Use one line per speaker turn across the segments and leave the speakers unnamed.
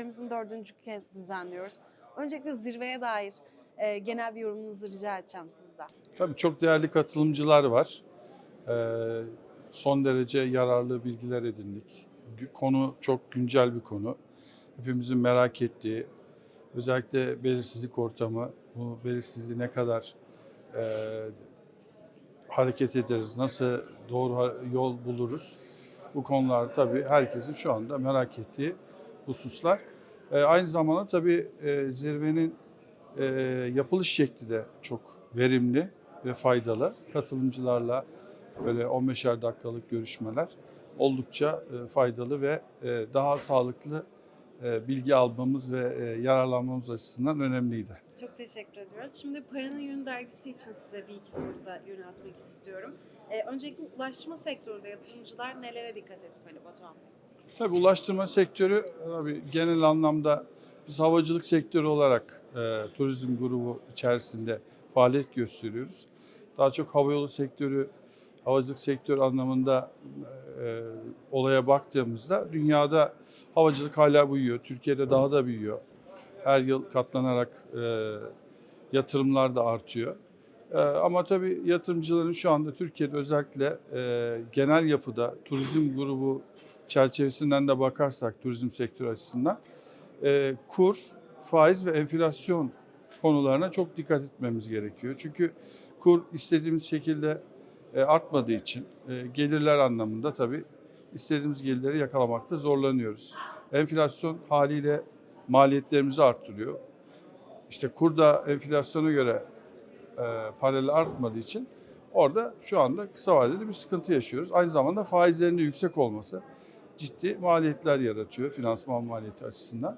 zirvemizin dördüncü kez düzenliyoruz. Öncelikle zirveye dair e, genel bir yorumunuzu rica edeceğim sizden.
Tabii çok değerli katılımcılar var. Ee, son derece yararlı bilgiler edindik. Konu çok güncel bir konu. Hepimizin merak ettiği, özellikle belirsizlik ortamı, bu belirsizliği ne kadar e, hareket ederiz, nasıl doğru yol buluruz? Bu konular tabii herkesin şu anda merak ettiği hususlar. E, aynı zamanda tabii e, zirvenin e, yapılış şekli de çok verimli ve faydalı. Katılımcılarla böyle 15'er dakikalık görüşmeler oldukça e, faydalı ve e, daha sağlıklı e, bilgi almamız ve e, yararlanmamız açısından önemliydi.
Çok teşekkür ediyoruz. Şimdi Paranın Yönü dergisi için size bir iki soru da yöneltmek istiyorum. E, öncelikle ulaştırma sektöründe yatırımcılar nelere dikkat etmeli Batuhan Bey?
Tabii ulaştırma sektörü tabii genel anlamda biz havacılık sektörü olarak e, turizm grubu içerisinde faaliyet gösteriyoruz. Daha çok havayolu sektörü, havacılık sektörü anlamında e, olaya baktığımızda dünyada havacılık hala büyüyor. Türkiye'de daha da büyüyor. Her yıl katlanarak e, yatırımlar da artıyor. E, ama tabii yatırımcıların şu anda Türkiye'de özellikle e, genel yapıda turizm grubu çerçevesinden de bakarsak turizm sektörü açısından e, kur, faiz ve enflasyon konularına çok dikkat etmemiz gerekiyor. Çünkü kur istediğimiz şekilde e, artmadığı için e, gelirler anlamında tabii istediğimiz gelirleri yakalamakta zorlanıyoruz. Enflasyon haliyle maliyetlerimizi arttırıyor. İşte kur da enflasyona göre e, paralel artmadığı için orada şu anda kısa vadede bir sıkıntı yaşıyoruz. Aynı zamanda faizlerin de yüksek olması ciddi maliyetler yaratıyor finansman maliyeti açısından.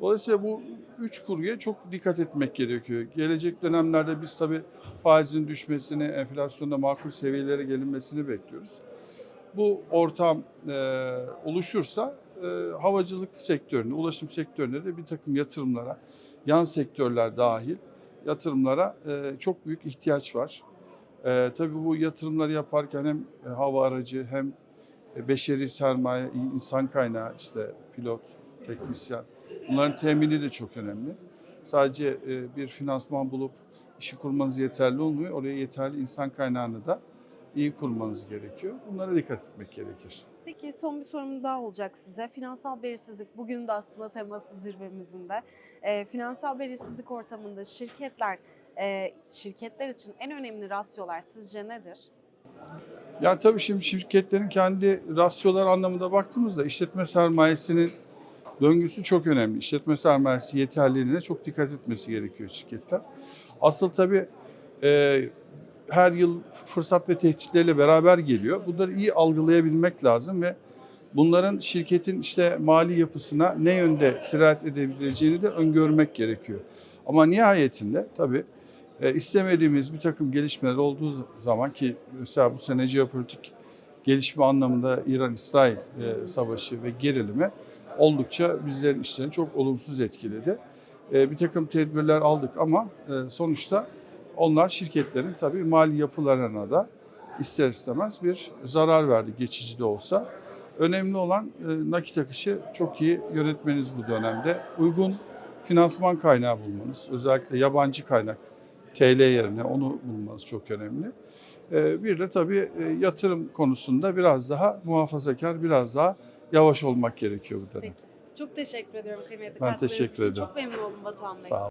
Dolayısıyla bu üç kurguya çok dikkat etmek gerekiyor. Gelecek dönemlerde biz tabii faizin düşmesini, enflasyonda makul seviyelere gelinmesini bekliyoruz. Bu ortam e, oluşursa e, havacılık sektöründe, ulaşım sektöründe de bir takım yatırımlara, yan sektörler dahil yatırımlara e, çok büyük ihtiyaç var. E, tabii bu yatırımları yaparken hem hava aracı hem beşeri sermaye, insan kaynağı işte pilot, teknisyen bunların temini de çok önemli. Sadece e, bir finansman bulup işi kurmanız yeterli olmuyor. Oraya yeterli insan kaynağını da iyi kurmanız gerekiyor. Bunlara dikkat etmek gerekir.
Peki son bir sorum daha olacak size. Finansal belirsizlik bugün de aslında teması zirvemizin de. E, finansal belirsizlik ortamında şirketler e, şirketler için en önemli rasyolar sizce nedir?
Yani tabii şimdi şirketlerin kendi rasyolar anlamında baktığımızda işletme sermayesinin döngüsü çok önemli. İşletme sermayesi yeterliliğine çok dikkat etmesi gerekiyor şirketler. Asıl tabii e, her yıl fırsat ve tehditleriyle beraber geliyor. Bunları iyi algılayabilmek lazım ve bunların şirketin işte mali yapısına ne yönde sirayet edebileceğini de öngörmek gerekiyor. Ama nihayetinde tabii e, istemediğimiz bir takım gelişmeler olduğu zaman ki mesela bu sene jeopolitik gelişme anlamında İran-İsrail e, savaşı ve gerilimi oldukça bizlerin işlerini çok olumsuz etkiledi. E, bir takım tedbirler aldık ama e, sonuçta onlar şirketlerin tabii mali yapılarına da ister istemez bir zarar verdi geçici de olsa. Önemli olan e, nakit akışı çok iyi yönetmeniz bu dönemde. Uygun finansman kaynağı bulmanız, özellikle yabancı kaynak TL yerine onu bulmanız çok önemli. Ee, Bir de tabii e, yatırım konusunda biraz daha muhafazakar, biraz daha yavaş olmak gerekiyor bu dönem.
Peki. Çok teşekkür ediyorum kıymetli
Ben teşekkür ederim.
Çok memnun oldum Batuhan Bey.
Sağ olun.